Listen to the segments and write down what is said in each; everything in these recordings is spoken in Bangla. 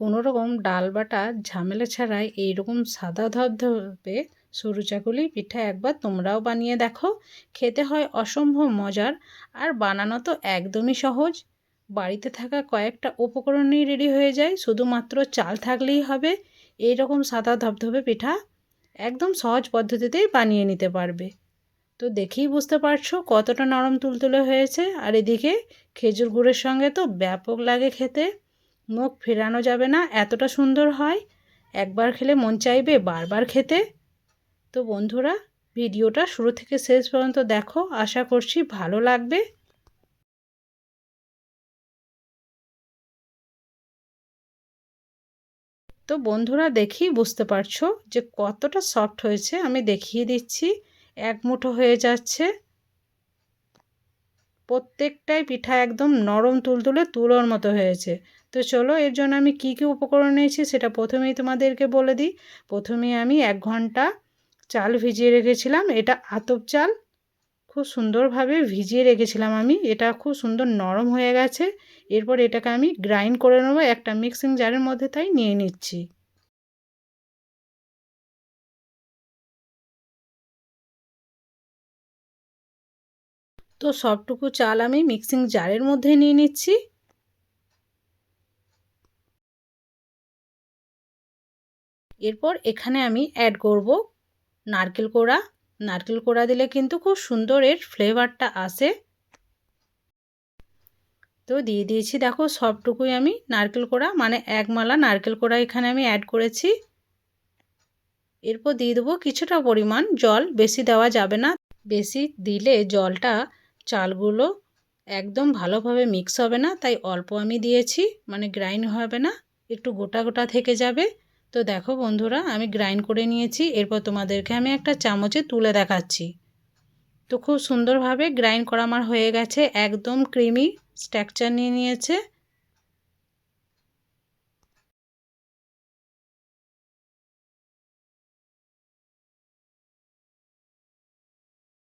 কোনো রকম ডাল বাটা ঝামেলা ছাড়াই এইরকম সাদা ধবধবে সরু চাকুলি পিঠা একবার তোমরাও বানিয়ে দেখো। খেতে হয় অসম্ভব মজার আর বানানো তো একদমই সহজ। বাড়িতে থাকা কয়েকটা উপকরণেই রেডি হয়ে যায়, শুধুমাত্র চাল থাকলেই হবে। এই রকম সাদা ধবধবে পিঠা একদম সহজ পদ্ধতিতেই বানিয়ে নিতে পারবে। তো দেখেই বুঝতে পারছ কতটা নরম তুলতুলে হয়েছে। আর এদিকে খেজুর গুড়ের সঙ্গে তো ব্যাপক লাগে খেতে। মুখ ফেরানো যাবে না, এতটা সুন্দর হয়। একবার খেলে মন চাইবে বারবার খেতে। তো বন্ধুরা, ভিডিওটা শুরু থেকে শেষ পর্যন্ত দেখো, আশা করছি ভালো লাগবে। তো বন্ধুরা, দেখি বুঝতে পারছ যে কতটা সফট হয়েছে, আমি দেখিয়ে দিচ্ছি। এক মুঠো হয়ে যাচ্ছে। প্রত্যেকটাই পিঠা একদম নরম তুলতুলে তুলোর মতো হয়েছে। তো চলো এর জন্য আমি কি কি উপকরণ নিয়েছি সেটা প্রথমেই তোমাদেরকে বলে দিই। প্রথমে আমি এক ঘণ্টা চাল ভিজিয়ে রেখেছিলাম। এটা আতপ চাল। খুব সুন্দরভাবে ভিজিয়ে রেখেছিলাম আমি। এটা খুব সুন্দর নরম হয়ে গেছে। এরপর এটাকে আমি গ্রাইন্ড করে নেব। একটা মিক্সিং জারের মধ্যে তাই নিয়ে নিচ্ছি। তো সবটুকু চাল আমি মিক্সিং জারের মধ্যে নিয়ে নিচ্ছি। এরপর এখানে আমি অ্যাড করব নারকেল কোড়া। নারকেল কোড়া দিলে কিন্তু খুব সুন্দর এর ফ্লেভারটা আসে। তো দিয়ে দিয়েছি, দেখো সবটুকুই আমি নারকেল কোড়া মানে এক মালা নারকেল কোড়া এখানে আমি অ্যাড করেছি। এরপর দিয়ে দেবো কিছুটা পরিমাণ জল, বেশি দেওয়া যাবে না। বেশি দিলে জলটা চালগুলো একদম ভালোভাবে মিক্স হবে না, তাই অল্প আমি দিয়েছি মানে গ্রাইন্ড হবে না, একটু গোটা গোটা থেকে যাবে। তো দেখো বন্ধুরা, আমি গ্রাইন্ড করে নিয়েছি, এরপর তোমাদেরকে আমি একটা চামচে তুলে দেখাচ্ছি। তো খুব সুন্দরভাবে গ্রাইন্ড করা আমার হয়ে গেছে, একদম ক্রিমি স্ট্রাকচার নিয়ে নিয়েছে।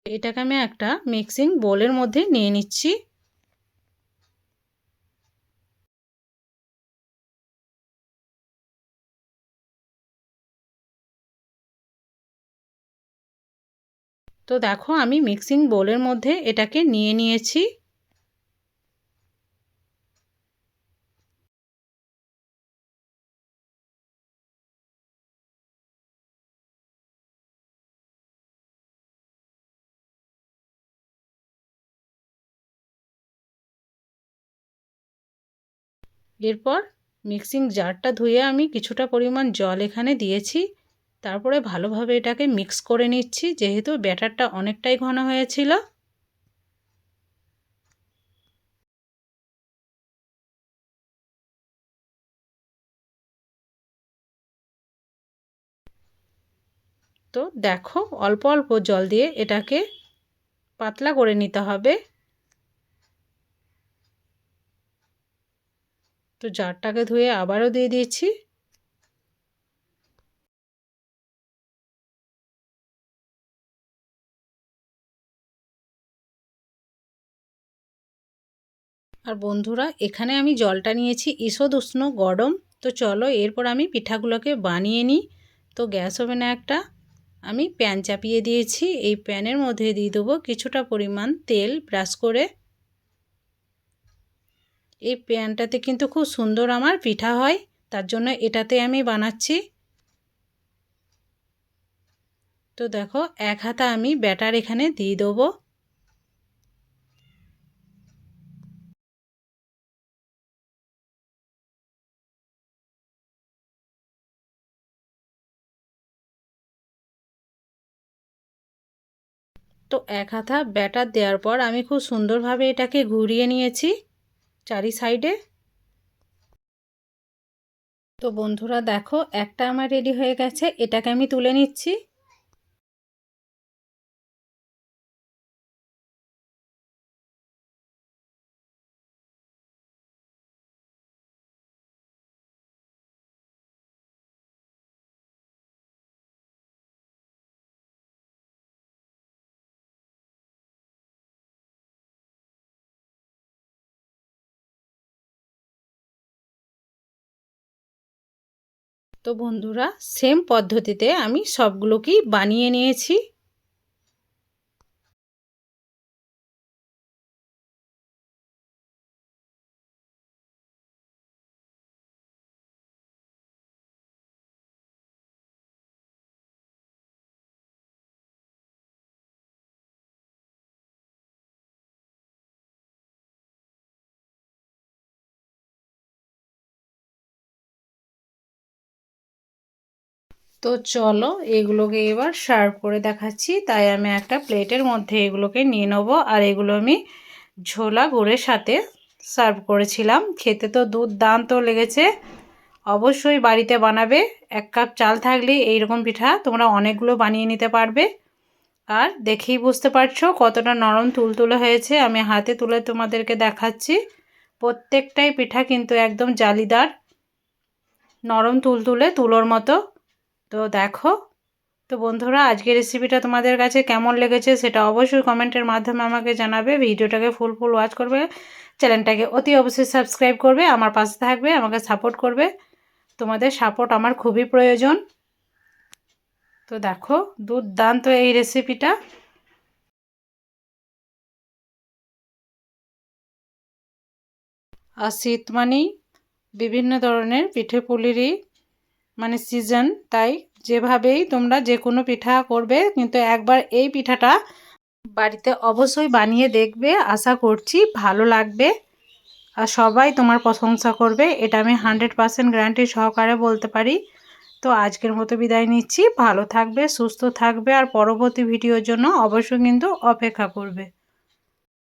এটাকে আমি একটা মিক্সিং বোলের মধ্যে নিয়ে নিচ্ছি। তো দেখো আমি মিক্সিং বোলের মধ্যে এটাকে নিয়ে নিয়েছি। এরপর মিক্সিং জারটা ধুয়ে আমি কিছুটা পরিমাণ জল এখানে দিয়েছি। তারপরে ভালোভাবে এটাকে মিক্স করে নিচ্ছি, যেহেতু ব্যাটারটা অনেকটাই ঘন হয়েছিল। তো দেখো, অল্প অল্প জল দিয়ে এটাকে পাতলা করে নিতে হবে। তো জারটাকে ধুয়ে আবারও দিয়ে দিয়েছি আর বন্ধুরা, এখানে আমি জলটা নিয়েছি। ঈষদ উষ্ণ, গরম। তো চলো, এরপর আমি পিঠাগুলোকে বানিয়ে নিই। তো গ্যাস ওভেনে একটা আমি প্যান চাপিয়ে দিয়েছি। এই প্যানের মধ্যে দিয়ে দেবো কিছুটা পরিমাণ তেল ব্রাশ করে। এই প্যানটাতে কিন্তু খুব সুন্দর আমার পিঠা হয়, তার জন্য এটাতে আমি বানাচ্ছি। তো দেখো, এক হাতা আমি ব্যাটার এখানে দিয়ে দেবো। তো এক হাতা ব্যাটার দেওয়ার পর আমি খুব সুন্দরভাবে এটাকে ঘুরিয়ে নিয়েছি চারি সাইডে তো বন্ধুরা দেখো, একটা আমার রেডি হয়ে গেছে, এটাকে আমি তুলে নিচ্ছি। তো বন্ধুরা সেম পদ্ধতিতে আমি সবগুলোকেই বানিয়ে নিয়েছি। তো চলো এগুলোকে এবার সার্ভ করে দেখাচ্ছি। তাই আমি একটা প্লেটের মধ্যে এগুলোকে নিয়ে নেব। আর এগুলো আমি ঝোলা গুড়ের সাথে সার্ভ করেছিলাম। খেতে তো দুধদান্ত লেগেছে। অবশ্যই বাড়িতে বানাবে। এক কাপ চাল থাকলে এইরকম পিঠা তোমরা অনেকগুলো বানিয়ে নিতে পারবে। আর দেখেই বুঝতে পারছ কতটা নরম তুলতুলে হয়েছে। আমি হাতে তুলে তোমাদেরকে দেখাচ্ছি। প্রত্যেকটাই পিঠা কিন্তু একদম জালিদার। নরম তুলতুলে তুলোর মতো। তো দেখো, তো বন্ধুরা, আজকের রেসিপিটা তোমাদের কাছে কেমন লেগেছে সেটা অবশ্যই কমেন্টের মাধ্যমে আমাকে জানাবে। ভিডিওটাকে ফুল ফুল ওয়াচ করবে। চ্যানেলটাকে অতি অবশ্যই সাবস্ক্রাইব করবে। আমার পাশে থাকবে, আমাকে সাপোর্ট করবে। তোমাদের সাপোর্ট আমার খুবই প্রয়োজন। তো দেখো, দুর্দান্ত এই রেসিপিটা আর শীত মানেই বিভিন্ন ধরনের পিঠে পুলিরই মানে সিজন তাই যেভাবেই তোমরা যে কোনো পিঠা করবে, কিন্তু একবার এই পিঠাটা বাড়িতে অবশ্যই বানিয়ে দেখবে, আশা করছি ভালো লাগবে। আর সবাই তোমার প্রশংসা করবে, এটা আমি হান্ড্রেড পারসেন্ট গ্যারান্টি সহকারে বলতে পারি। তো আজকের মতো বিদায় নিচ্ছি, ভালো থাকবে, সুস্থ থাকবে, আর পরবর্তী ভিডিওর জন্য অবশ্যই কিন্তু অপেক্ষা করবে।